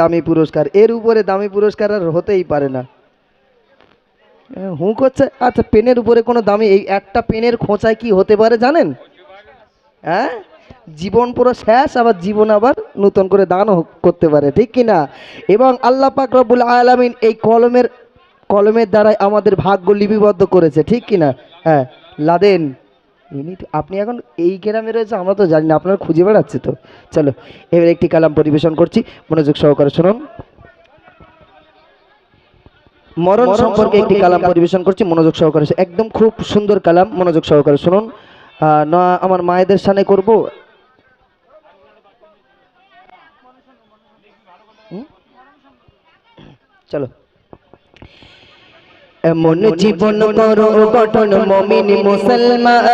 দামি পুরস্কার? এর উপরে দামি পুরস্কার আর হতেই পারে না। হুঁ করছে আচ্ছা পেনের উপরে কোনো দামি এই একটা পেনের খোঁচায় কি হতে পারে জানেন? হ্যাঁ? জীবন পুরো শেষ, আবার জীবন আবার নতুন করে দানও করতে পারে, ঠিক কি না এবং আল্লাহ পাক রব্বুল আলামিন এই কলমের কলমের দ্বারাই আমাদের ভাগ্য লিপিবদ্ধ করেছে, ঠিক কি না হ্যাঁ লাদেন। ইনি আপনি এখন এই গ্রামে রয়েছে আমরা তো জানি না আপনারা খুঁজে বেড়াচ্ছে তো। চলো এবার একটি কালাম পরিবেশন করছি মনোযোগ সহকারে শুনুন। মরণ সম্পর্কে একটি কালাম পরিবেশন করছি মনোযোগ সহকারে একদম খুব সুন্দর কালাম মনোযোগ সহকারে শুনুন। না আমার মায়েদের সামনে করব? চলো। এমন জীবন করো গঠন মমিন মুসলমান।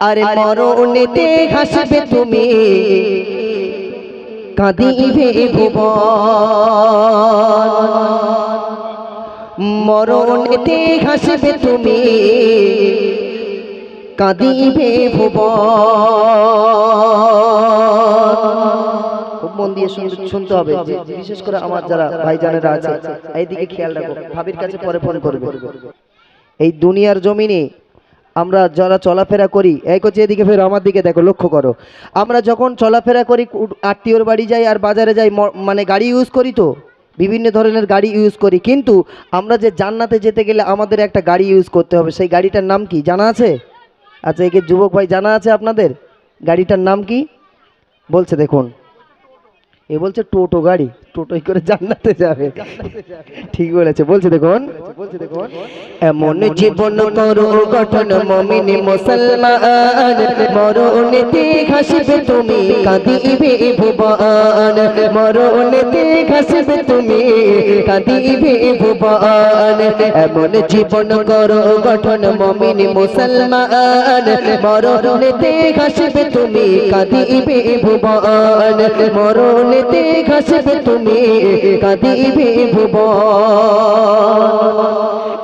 আরে মরণেতে হাসবে তুমি কাঁদিবে ভুবন। মরণেতে হাসবে তুমি কাঁদিবে ভুবন। দিয়ে শুনতে হবে বিশেষ করে আমার যারা ভাইজানেরা আছে, এইদিকে খেয়াল রাখো, ভাবির কাছে পরে ফোন করবে। এই দুনিয়ার জমিনে আমরা যারা চলাফেরা করি, এই করছে এদিকে ফের, আমার দিকে দেখো, লক্ষ্য করো। আমরা যখন চলাফেরা করি আত্মীয়র বাড়ি যাই আর বাজারে যাই মানে গাড়ি ইউজ করি তো, বিভিন্ন ধরনের গাড়ি ইউজ করি, কিন্তু আমরা যে জান্নাতে যেতে গেলে আমাদের একটা গাড়ি ইউজ করতে হবে, সেই গাড়িটার নাম কি, জানা আছে? আচ্ছা একে যুবক ভাই, জানা আছে আপনাদের? গাড়িটার নাম কি? বলছে দেখুন। এ বলছে টোটো গাড়ি। টোটোই করে জান্নাতে যাবে। ঠিক বলেছে, বলছে দেখুন। এমন জীবন করো, গঠন মমিন মুসলমান। মরণেতে ঘাসবে তুমি, কাঁদিবে ভুবন। মরণেতে ঘাসবে তুমি, কাঁদিবে ভুবন। এমন জীবন করো, গঠন মমিন মুসলমান। মরণেতে ঘাসবে তুমি, কাঁদিবে ভুবন। মরণেতে ঘাসবে তুমি কাঁদিবে ভুবন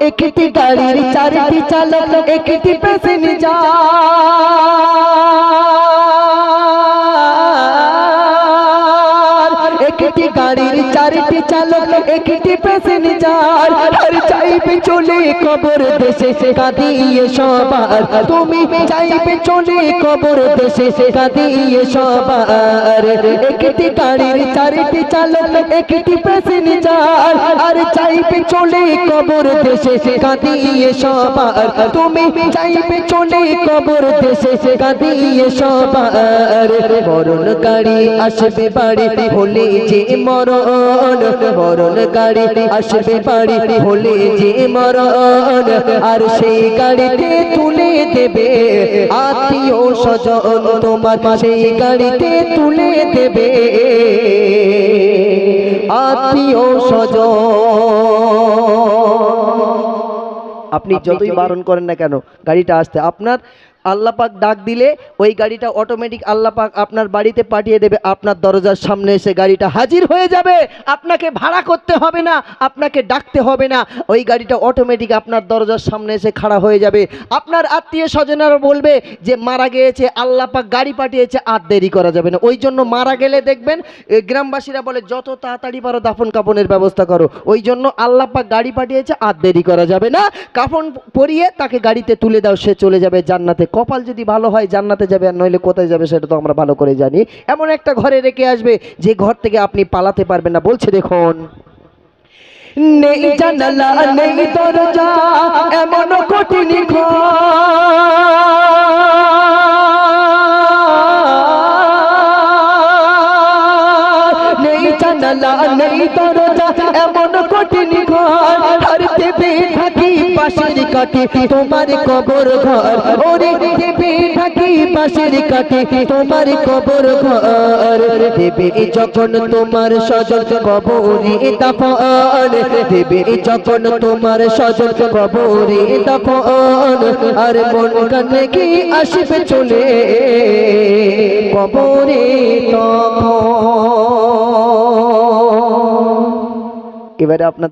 একটি গাড়ির চারটি চালক একটি প্যাসেঞ্জার প্যাসেঞ্জার আর চাইবে চলে কবর দেশে কাঁদিয়ে সবার। তুমি চাইবে চলে কবর দেশে কাঁদিয়ে সবার। একটি গাড়ির চারটি চালক, একটি প্যাসেঞ্জার আর চাইবে চলে কবর দেশে কাঁদিয়ে সবার। তুমি চাইবে চলে কবর দেশে কাঁদিয়ে সবার। মরণ গাড়ি আসবে বাড়ি হলে যে মরণ মরণ গাড়ি আসবে বাড়ি হলে যে মরণ আর সেই গাড়িতে তুলে দেবে। আত্মীয় স্বজন তোমার সেই গাড়িতে তুলে দেবে। আত্মীয় স্বজন। আপনি যতই বারণ করেন না কেন গাড়িটা আসতে আপনার আল্লাহ পাক ডাক দিলে ওই গাড়িটা অটোমেটিক আল্লাহ পাক আপনার বাড়িতে পাঠিয়ে দেবে, আপনার দরজার সামনে এসে গাড়িটা হাজির হয়ে যাবে। আপনাকে ভাড়া করতে হবে না, আপনাকে ডাকতে হবে না। ওই গাড়িটা অটোমেটিক আপনার দরজার সামনে এসে খাড়া হয়ে যাবে। আপনার আত্মীয় স্বজনেরা বলবে যে, মারা গিয়েছে, আল্লাপাক গাড়ি পাঠিয়েছে, আর দেরি করা যাবে না। ওই জন্য মারা গেলে দেখবেন গ্রামবাসীরা বলে, যত তাড়াতাড়ি পারো দাফন কাফনের ব্যবস্থা করো। ওই জন্য আল্লাপাক গাড়ি পাঠিয়েছে, আর দেরি করা যাবে না। কাফন পরিয়ে তাকে গাড়িতে তুলে দাও, সে চলে যাবে জান্নাতে। কপাল যদি ভালো হয় জান্নাতে যাবে আর নইলে কোথায় যাবে সেটা তো আমরা ভালো করে জানি। এমন একটা ঘরে রেখে আসবে যে ঘর থেকে আপনি পালাতে পারবেন না। বলছে দেখুন, নেই জানালা, নেই দরজা, এমন কঠিন নেই জানালা, নেই দরজা, এমন কঠিন ঘর। দেবে থাকি পাশের কাঠি, তোমার কবর ঘর। ওরে দেবে থাকি পাশের কাঠি, তোমার কবর ঘর। দেবে যখন তোমার সজল কবরে দাফন, দেবে যখন তোমার সজল কবরে দাফন, আর মন কানে কি আসবে চলে কবরে তখন। এবারে আপনার